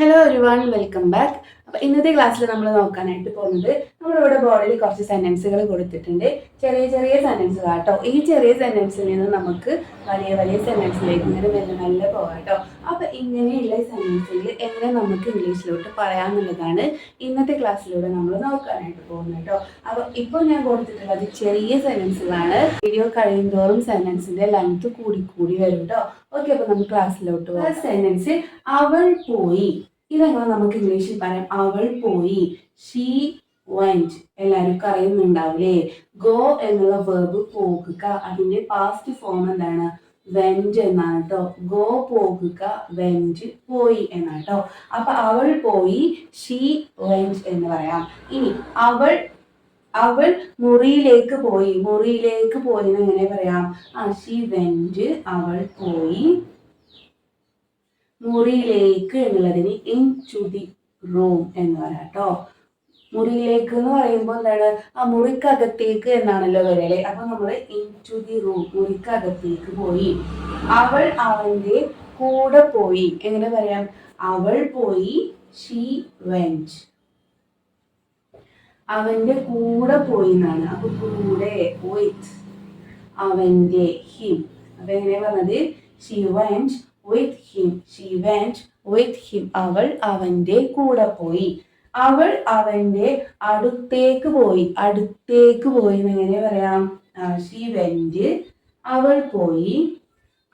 Hello ഒരുവൺ welcome back അപ്പോൾ ഇന്നത്തെ ക്ലാസ്സിൽ നമ്മൾ നോക്കാനായിട്ട് പോകുന്നത് നമ്മളിവിടെ ബോർഡിൽ കുറച്ച് സെന്റൻസുകൾ കൊടുത്തിട്ടുണ്ട്. ചെറിയ ചെറിയ സെന്റൻസുകൾ കേട്ടോ ഈ ചെറിയ സെന്റൻസിൽ നിന്ന് നമുക്ക് വലിയ വലിയ സെന്റൻസിലേക്ക് ഇങ്ങനെ മെല്ലെ മെല്ലെ പോകാം കേട്ടോ അപ്പൊ ഇങ്ങനെയുള്ള സെന്റൻസിൽ എങ്ങനെ നമുക്ക് ഇംഗ്ലീഷിലോട്ട് പറയാമെന്നുള്ളതാണ് ഇന്നത്തെ ക്ലാസ്സിലൂടെ നമ്മൾ നോക്കാനായിട്ട് പോകുന്നത് കേട്ടോ അപ്പോൾ ഇപ്പോൾ ഞാൻ കൊടുത്തിട്ടുള്ളത് ചെറിയ സെന്റൻസുകളാണ് വീഡിയോ കഴിയുന്തോറും സെന്റൻസിന്റെ ലെങ്ത് കൂടി കൂടി വരും കേട്ടോ ഓക്കെ അപ്പോൾ നമുക്ക് ക്ലാസ്സിലോട്ട് പോകാം. സെന്റൻസ് അവൾ പോയി. ഇതെങ്ങനെ നമുക്ക് ഇംഗ്ലീഷിൽ പറയാം? അവൾ പോയി. ഷീ വെന്റ് എല്ലാവർക്കും അറിയുന്നുണ്ടാവില്ലേ ഗോ എന്നുള്ള വെർബ് പോകുക. അതിന്റെ പാസ്റ്റ് ഫോം എന്താണ്? വെന്റ് എന്നാണ് കേട്ടോ ഗോ പോകുക വെന്റ് പോയി എന്നാണ് കേട്ടോ അപ്പൊ അവൾ പോയി ഷീ വെന്റ് എന്ന് പറയാം. ഇനി അവൾ അവൾ മുറിയിലേക്ക് പോയി. മുറിയിലേക്ക് പോയി എന്ന് എങ്ങനെ പറയാം? ആ ഷീ വെന്റ് അവൾ പോയി. മുറിയിലേക്ക് എന്നുള്ളതിന് ഇൻ ടു ദി റൂം എന്ന് പറയാം കേട്ടോ മുറിയിലേക്ക് എന്ന് പറയുമ്പോൾ എന്താണ്? ആ മുറിക്കകത്തേക്ക് എന്നാണല്ലോ വരൽ. അപ്പൊ നമ്മൾ ഇൻ ടു ദി റൂം മുറിക്കകത്തേക്ക് പോയി. അവൾ അവന്റെ കൂടെ പോയി. എങ്ങനെ പറയാം? അവൾ പോയി ഷീ വെഞ്ച് അവന്റെ കൂടെ പോയി എന്നാണ്. അപ്പൊ കൂടെ വിത്ത് അവന്റെ ഹിം അപ്പൊ എങ്ങനെ പറഞ്ഞത്? She went with him she went with him അവൾ അവന്റെ കൂടെ പോയി. അവൾ അവന്റെ അടുത്തേക്ക് പോയി. അടുത്തേക്ക് പോയി എന്ന് എങ്ങനെ പറയാം ഷീ വെന്റ് അവൾ പോയി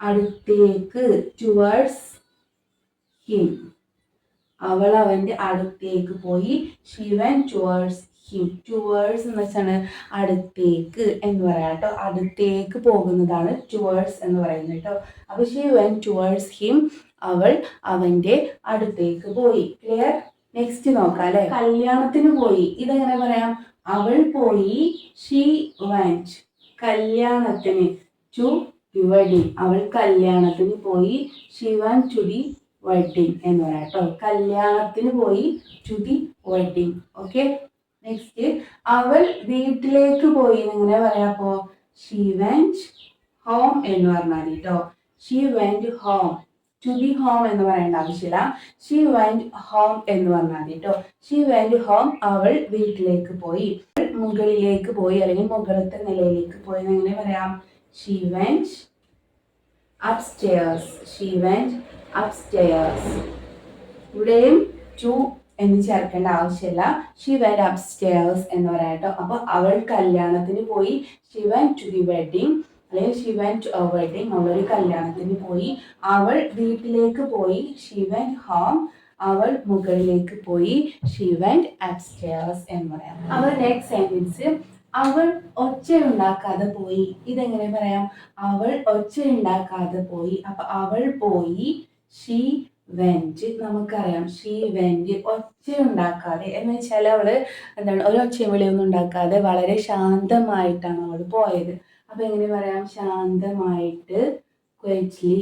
അടുത്തേക്ക് ടുവേഴ്സ് ഹിം അവൾ അവന്റെ അടുത്തേക്ക് പോയി. ശിവൻ ടുവേഴ്സ് ഹിം ടുവേഴ്സ് എന്ന് വെച്ചാണ് അടുത്തേക്ക് എന്ന് പറയാം കേട്ടോ. അടുത്തേക്ക് പോകുന്നതാണ് ടുവേഴ്സ് എന്ന് പറയുന്നത് കേട്ടോ. അപ്പൊ വെൻ ടുവേഴ്സ് ഹിം അവൾ അവന്റെ അടുത്തേക്ക് പോയി. ക്ലിയർ നെക്സ്റ്റ് നോക്കാം അല്ലെ? കല്യാണത്തിന് പോയി. ഇതെങ്ങനെ പറയാം? അവൾ പോയി ഷീ വെന്റ് കല്യാണത്തിന് ടു വെഡിങ് അവൾ കല്യാണത്തിന് പോയി ശിവൻ ടു ദി വെഡിങ് എന്ന് പറയാം കേട്ടോ. കല്യാണത്തിന് പോയി to the wedding okay next അവൾ വീട്ടിലേക്ക് പോയി എങ്ങനെ പറയാം? അപ്പോ ഷീ വെഞ്ച് ഹോം എന്ന് പറഞ്ഞാൽ കേട്ടോ she went home to be home എന്ന് പറയേണ്ട ആവശ്യമില്ല. ഷീ വെഞ്ച് ഹോം എന്ന് പറഞ്ഞാൽ മതി കേട്ടോ ഷീ വെഞ്ച് ഹോം അവൾ വീട്ടിലേക്ക് പോയി. മുകളിലേക്ക് പോയി. അല്ലെങ്കിൽ മുകളിലത്തെ നിലയിലേക്ക് പോയി എന്ന് എങ്ങനെ പറയാം? She went upstairs she went upstairs ഇവിടെയും ടു എന്ന് ചേർക്കേണ്ട ആവശ്യമില്ല. ശിവൻ അപ് അപ്സ്റ്റേഴ്സ് എന്ന് പറയാട്ടോ. അപ്പൊ അവൾ കല്യാണത്തിന് പോയി. ശിവൻ ടു ദി വെഡിങ് അല്ലെങ്കിൽ ശിവൻ ടു അവർ വെഡിങ് അവൾ കല്യാണത്തിന് പോയി. അവൾ വീട്ടിലേക്ക് പോയി. ശിവൻ ഹോം അവൾ മുകളിലേക്ക് പോയി. ശിവൻ അപ് അപ്സ്റ്റേഴ്സ് എന്ന് പറയാം. അവൾ നെക്സ്റ്റ് സെന്റൻസ് അവൾ ഒച്ച ഉണ്ടാക്കാതെ പോയി. ഇതെങ്ങനെ പറയാം? അവൾ ഒച്ച ഉണ്ടാക്കാതെ പോയി. അപ്പൊ അവൾ പോയി. ഷീ വെന്റ് നമുക്കറിയാം. ഷീ വെഞ്ച് ഒച്ച ഉണ്ടാക്കാതെ എന്ന് വെച്ചാൽ അവൾ എന്താണ് ഒരു ഒച്ചയും വിളിയൊന്നും ഉണ്ടാക്കാതെ വളരെ ശാന്തമായിട്ടാണ് അവൾ പോയത്. അപ്പൊ എങ്ങനെ പറയാം? ശാന്തമായിട്ട് ക്വൈറ്റ്ലി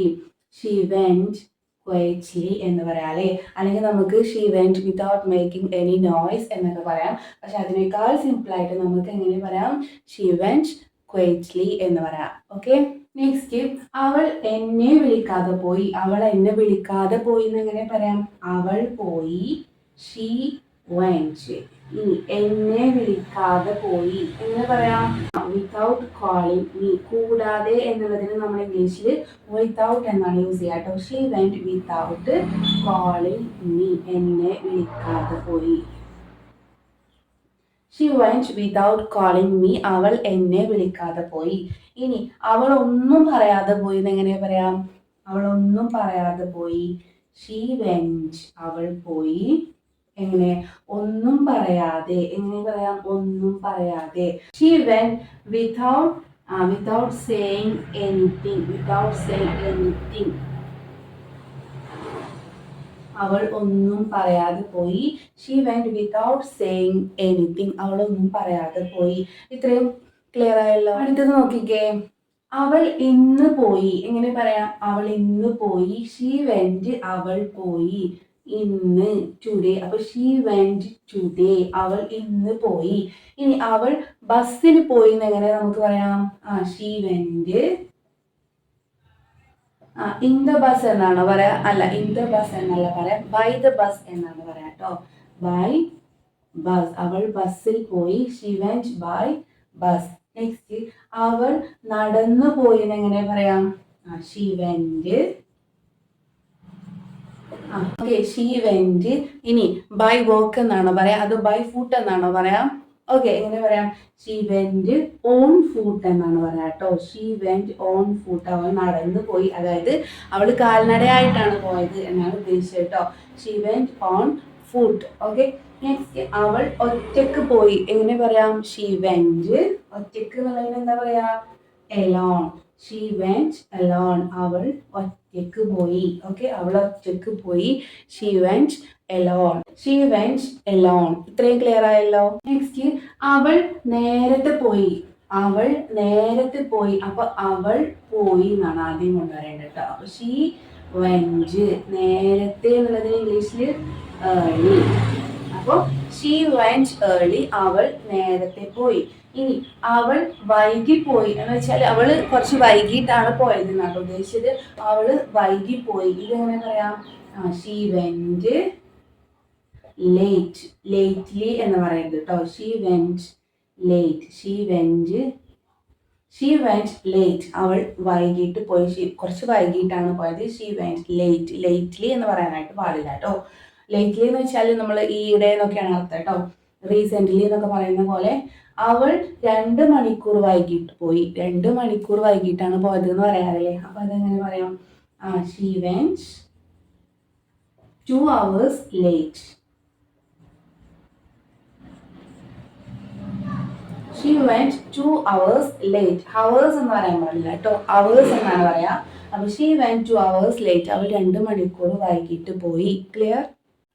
ഷീ വെഞ്ച് ക്വൈറ്റ്ലി എന്ന് പറയാം അല്ലേ? അല്ലെങ്കിൽ നമുക്ക് she went without making any noise എന്നൊക്കെ പറയാം. പക്ഷെ അതിനേക്കാൾ സിമ്പിളായിട്ട് നമുക്ക് എങ്ങനെ പറയാം? ഷീ വെന്റ് ക്വൈറ്റ്ലി എന്ന് പറയാം. ഓക്കെ നെക്സ്റ്റ് അവൾ എന്നെ വിളിക്കാതെ പോയി. അവൾ എന്നെ വിളിക്കാതെ പോയി എന്ന് എങ്ങനെ പറയാം? അവൾ പോയി ഷീ വെഞ്ച് എന്നെ വിളിക്കാതെ പോയി. എന്ന് പറയാം? വിത്തൗട്ട് കോളിംഗ് മീ കൂടാതെ എന്നുള്ളതിന് നമ്മൾ ഇംഗ്ലീഷിൽ വിത്തൗട്ട് എന്നാണ് യൂസ് ചെയ്യുക കേട്ടോ. She went without calling me എന്നെ വിളിക്കാതെ പോയി. She went without calling me അവൾ എന്നെ വിളിക്കാതെ പോയി. ഇനി അവൾ ഒന്നും പറയാതെ പോയി എന്ന് എങ്ങനെ പറയാം? അവൾ ഒന്നും പറയാതെ പോയി. ഷീ വെന്റ് അവൾ പോയി. എങ്ങനെ? ഒന്നും പറയാതെ. എങ്ങനെ പറയാം? ഒന്നും പറയാതെ. She went without without saying anything without saying anything അവൾ ഒന്നും പറയാതെ പോയി. She went without saying anything അവൾ ഒന്നും പറയാതെ പോയി. ഇത്രയും ക്ലിയർ ആയല്ലോ? അടുത്തത് നോക്കിക്കേ. അവൾ ഇന്ന് പോയി. എങ്ങനെ പറയാം? അവൾ ഇന്ന് പോയി. ഷീ വെന്റ് അവൾ പോയി. ഇന്ന് ടുഡേ അപ്പൊ ഷീ വെന്റ് ടുഡേ അവൾ ഇന്ന് പോയി. ഇനി അവൾ ബസ്സിന് പോയി എന്ന് എങ്ങനെ നമുക്ക് പറയാം? ആ she went uh in the bus എന്നാണ് പറയാ അല്ല ഇൻ ദ ബസ് എന്നല്ല പറയാ ബൈ ദ ബസ് എന്നാണ് പറയാ കേട്ടോ ബൈ ബസ് അവൾ ബസ്സിൽ പോയി she went by bus next അവൾ നടന്നു പോയി എങ്ങനെ പറയാം? She went okay she went ഇനി ബൈ വോക്ക് എന്നാണോ പറയാ അത് ബൈ ഫുട്ട് എന്നാണോ പറയാം? ഓക്കെ എങ്ങനെ പറയാം. ഷീ വെന്റ് ഓൺ ഫുട്ട് എന്നാണ് പറയാം കേട്ടോ ഷീ വെന്റ് ഓൺ ഫുട്ട് അവൾ നടന്നു പോയി. അതായത് അവൾ കാൽനടയായിട്ടാണ് പോയത് എന്നാണ് ഉദ്ദേശിച്ചത് കേട്ടോ she went on foot okay next അവൾ ഒറ്റയ്ക്ക് പോയി. എങ്ങനെ പറയാം? ഷീ വെന്റ് ഒറ്റയ്ക്ക് എന്നുള്ളതിന് എന്താ പറയാ? എലോൺ ഷീ വെന്റ് അലോൺ അവൾ ഒറ്റയ്ക്ക് പോയി. ഓക്കെ അവൾ ഒറ്റയ്ക്ക് പോയി. She went alone she went alone ഇത്രയും ക്ലിയർ ആയല്ലോ? നെക്സ്റ്റ് അവൾ നേരത്തെ പോയി. അവൾ നേരത്തെ പോയി. അപ്പൊ അവൾ പോയി എന്നാണ് ആദ്യം കൊണ്ടുവരേണ്ടത് കേട്ടോ അപ്പൊ ഷീ വെഞ്ച് നേരത്തെ എന്നുള്ളതിന് ഇംഗ്ലീഷിൽ ഏർലി അപ്പോൾ ഷീ വെഞ്ച് ഏർലി അവൾ നേരത്തെ പോയി. ഇനി അവൾ വൈകി പോയി എന്ന് വെച്ചാൽ അവൾ കുറച്ച് വൈകിട്ടാണ് പോയത് എന്നാണ് ഉദ്ദേശിച്ചത്. അവൾ വൈകി പോയി എങ്ങനെ പറയാം ഷീ വെന്റ് ലേറ്റ് ലേറ്റ്ലി എന്ന് പറയുന്നത് കേട്ടോ she went late she went she went late അവൾ വൈകിട്ട് പോയി. ഷീ കുറച്ച് വൈകിട്ടാണ് പോയത്. ഷീ വെന്റ് ലേറ്റ് ലേറ്റ്ലി എന്ന് പറയാനായിട്ട് പാടില്ല കേട്ടോ ലേറ്റ്ലി എന്ന് വെച്ചാൽ നമ്മൾ ഈയിടെ എന്നൊക്കെയാണ് അർത്ഥം കേട്ടോ റീസെന്റ്ലി എന്നൊക്കെ പറയുന്ന പോലെ അവൾ രണ്ട് മണിക്കൂർ വൈകിട്ട് പോയി. രണ്ട് മണിക്കൂർ വൈകിട്ടാണ് പോയത് എന്ന് പറയാറില്ലേ? അപ്പൊ അതെങ്ങനെ പറയാം? ആ she went two hours late she went two hours late hours എന്ന് പറയാൻ പാടില്ല കേട്ടോ. അവേഴ്സ് എന്നാണ് പറയാ. അപ്പൊ she went two hours late അവൾ രണ്ട് മണിക്കൂർ വൈകിട്ട് പോയി. ക്ലിയർ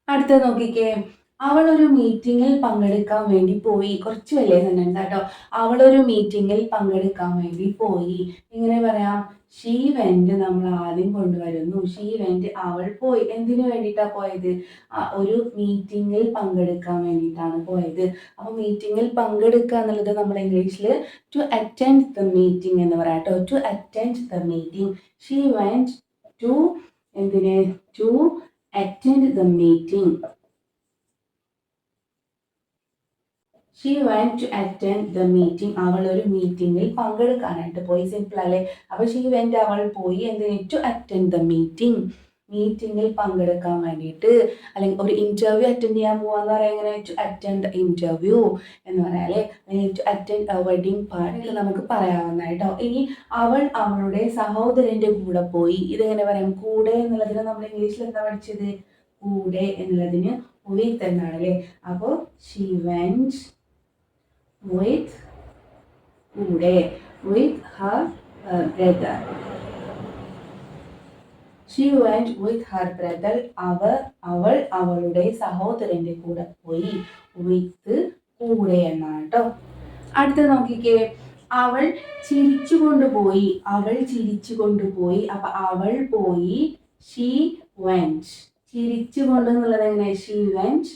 അടുത്തത് നോക്കിക്കേ. അവൾ ഒരു മീറ്റിങ്ങിൽ പങ്കെടുക്കാൻ വേണ്ടി പോയി. കുറച്ച് വലിയ സെന്റൻസ് കേട്ടോ അവൾ ഒരു മീറ്റിങ്ങിൽ പങ്കെടുക്കാൻ വേണ്ടി പോയി. ഇങ്ങനെ പറയാം? ഷീ വെന്റ് നമ്മൾ ആദ്യം കൊണ്ടുവരുന്നു. ഷീ വെന്റ് അവൾ പോയി. എന്തിനു വേണ്ടിയിട്ടാണ് പോയത്? ഒരു മീറ്റിങ്ങിൽ പങ്കെടുക്കാൻ വേണ്ടിയിട്ടാണ് പോയത്. അപ്പോൾ മീറ്റിങ്ങിൽ പങ്കെടുക്കുക എന്നുള്ളത് നമ്മൾ ഇംഗ്ലീഷിൽ ടു അറ്റൻഡ് ദ മീറ്റിംഗ് എന്ന് പറയാം കേട്ടോ. To attend the meeting she went to എന്തിന്? To attend the meeting she went to attend the meeting അവൾ ഒരു മീറ്റിംഗിൽ പങ്കെടുക്കാനായിട്ട് പോയി. സിമ്പിൾ അല്ലേ? അപ്പോൾ ഷീ വെന്റ് അവൾ പോയി എന്തിന് ടു അറ്റൻഡ് ദ മീറ്റിംഗ് മീറ്റിംഗിൽ പങ്കെടുക്കാൻ വേണ്ടിയിട്ട് അല്ലെങ്കിൽ ഒരു ഇന്റർവ്യൂ അറ്റൻഡ് ചെയ്യാൻ പോവാന്ന് പറയാൻ എങ്ങനെ ടു അറ്റൻഡ് ഇന്റർവ്യൂ എന്ന് പറയാല്ലേ അല്ലെങ്കിൽ ടു അറ്റൻഡ് വെഡിങ് പാർട്ടി നമുക്ക് പറയാവുന്നതായിട്ടോ. ഇനി അവൾ അവളുടെ സഹോദരന്റെ കൂടെ പോയി. ഇതെങ്ങനെ പറയാം? കൂടെ എന്നുള്ളതിന് നമ്മൾ ഇംഗ്ലീഷിൽ എന്താ പഠിച്ചത്? കൂടെ എന്നുള്ളതിന് വിത്ത് എന്നാണ് അല്ലേ? അപ്പോൾ she went Ure, with her uh, brother. She went with her brother. അവർ അവൾ അവളുടെ സഹോദരന്റെ കൂടെ പോയി. വിത്ത് കൂടെ എന്നാണ് കേട്ടോ അടുത്ത നോക്കിക്കേ. അവൾ ചിരിച്ചു കൊണ്ടുപോയി അവൾ ചിരിച്ചു കൊണ്ടുപോയി അപ്പൊ അവൾ പോയി. ഷീ വെന്റ് ചിരിച്ചു കൊണ്ടെന്നുള്ളത് എങ്ങനെ? ഷീ വെന്റ്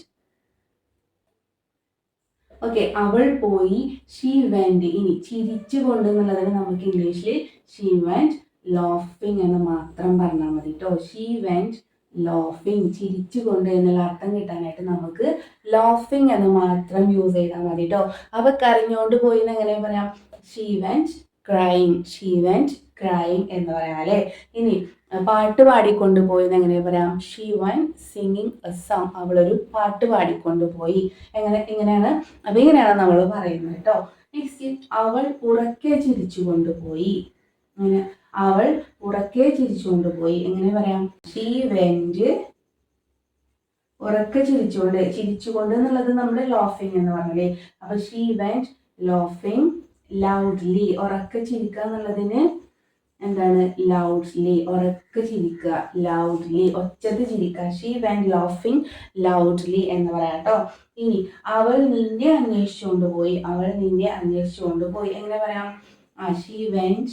ഓക്കെ അവൾ പോയി ഷീ വെന്റ് ഇനി ചിരിച്ചു കൊണ്ട് എന്നുള്ളതിന് നമുക്ക് ഇംഗ്ലീഷിൽ ഷീ വെന്റ് ലോഫിംഗ് എന്ന് മാത്രം പറഞ്ഞാൽ മതി കേട്ടോ ഷീ വെന്റ് ലോഫിംഗ് ചിരിച്ചുകൊണ്ട് എന്നുള്ള അർത്ഥം കിട്ടാനായിട്ട് നമുക്ക് ലോഫിംഗ് എന്ന് മാത്രം യൂസ് ചെയ്താൽ മതി കേട്ടോ അപ്പൊ കരഞ്ഞോണ്ട് പോയി എന്ന് എങ്ങനെ പറയാം? She went crying she went crying എന്ന് പറയാം അല്ലേ? ഇനി പാട്ട് പാടിക്കൊണ്ട് പോയി എന്ന് എങ്ങനെ പറയാം? ഷീ വൻ സിംഗിങ് എ സോങ് അവളൊരു പാട്ട് പാടിക്കൊണ്ട് പോയി എങ്ങനെ ഇങ്ങനെയാണ്. അപ്പൊ ഇങ്ങനെയാണ് നമ്മൾ പറയുന്നത് കേട്ടോ. നെക്സ്റ്റ് അവൾ ഉറക്കെ ചിരിച്ചു കൊണ്ടുപോയി അങ്ങനെ അവൾ ഉറക്കെ ചിരിച്ചു കൊണ്ടുപോയി എങ്ങനെ പറയാം? ഷീ വെന്റ് ഉറക്കെ ചിരിച്ചുകൊണ്ട് ചിരിച്ചുകൊണ്ട് എന്നുള്ളത് നമ്മുടെ ലോഫിങ് എന്ന് പറഞ്ഞല്ലേ അപ്പൊ ഷീ വെന്റ് ലോഫിംഗ് ലൗഡ്ലി ഉറക്കെ ചിരിക്കുക എന്നുള്ളതിന് എന്താണ് ലൗഡ്ലി ഉറക്കെ ചിരിക്കുക ലൗഡ്ലി ഒച്ചത്ത് ചിരിക്കുക. ഷീ വാൻ ലോഫിങ് ലൗഡ്ലി എന്ന് പറയാം കേട്ടോ. ഇനി അവൾ നിന്നെ അന്വേഷിച്ചുകൊണ്ട് പോയി അവൾ നിന്നെ അന്വേഷിച്ചുകൊണ്ട് പോയി. എങ്ങനെ പറയാം? ആ ഷീ വെന്റ്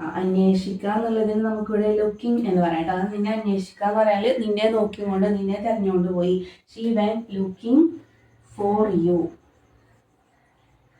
അന്വേഷിക്കുക എന്നുള്ളതിന് നമുക്കിവിടെ ലുക്കിംഗ് എന്ന് പറയാം അത് നിന്നെ അന്വേഷിക്കുക എന്ന് പറയാൽ നിന്നെ നോക്കിക്കൊണ്ട് നിന്നെ തിരഞ്ഞുകൊണ്ട് പോയി. She went looking for you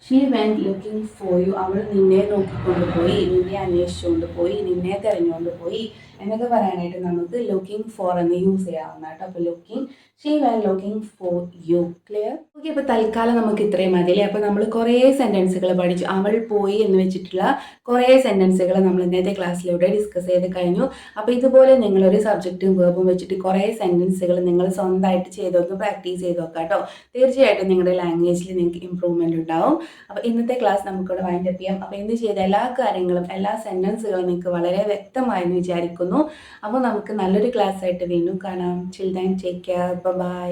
she went looking for you അവൾ നിന്നെ നോക്കിക്കൊണ്ട് പോയി നിന്നെ അന്വേഷിച്ചുകൊണ്ട് പോയി നിന്നെ തെരഞ്ഞുകൊണ്ട് പോയി എന്നൊക്കെ പറയാനായിട്ട് നമുക്ക് ലുക്കിംഗ് ഫോർ എന്ന് യൂസ് ചെയ്യാവുന്ന കേട്ടോ അപ്പോൾ looking she went looking for you clear okay അപ്പോൾ തൽക്കാലം നമുക്ക് ഇത്രയും മതി അല്ലേ? അപ്പോൾ നമ്മൾ കുറേ സെന്റൻസുകൾ പഠിച്ചു. അവൾ പോയി എന്ന് വെച്ചിട്ടുള്ള കുറേ സെന്റൻസുകൾ നമ്മൾ ഇന്നത്തെ ക്ലാസ്സിലൂടെ ഡിസ്കസ് ചെയ്ത് കഴിഞ്ഞു. അപ്പോൾ ഇതുപോലെ നിങ്ങളൊരു സബ്ജക്റ്റും വേർബും വെച്ചിട്ട് കുറേ സെന്റൻസുകൾ നിങ്ങൾ സ്വന്തമായിട്ട് ചെയ്തൊന്ന് പ്രാക്ടീസ് ചെയ്ത് നോക്കാം കേട്ടോ. തീർച്ചയായിട്ടും നിങ്ങളുടെ ലാംഗ്വേജിൽ നിങ്ങൾക്ക് ഇമ്പ്രൂവ്മെന്റ് ഉണ്ടാവും. അപ്പോൾ ഇന്നത്തെ ക്ലാസ് നമുക്കിവിടെ വൈൻഡ് അപ്പ് ചെയ്യാം. അപ്പോൾ എന്ത് ചെയ്ത എല്ലാ കാര്യങ്ങളും എല്ലാ സെന്റൻസുകളും നിങ്ങൾക്ക് വളരെ വ്യക്തമായെന്ന് വിചാരിക്കുന്നു. അപ്പോൾ നമുക്ക് നല്ലൊരു ക്ലാസ് ആയിട്ട് വീണ്ടും കാണാം. Till then take care bye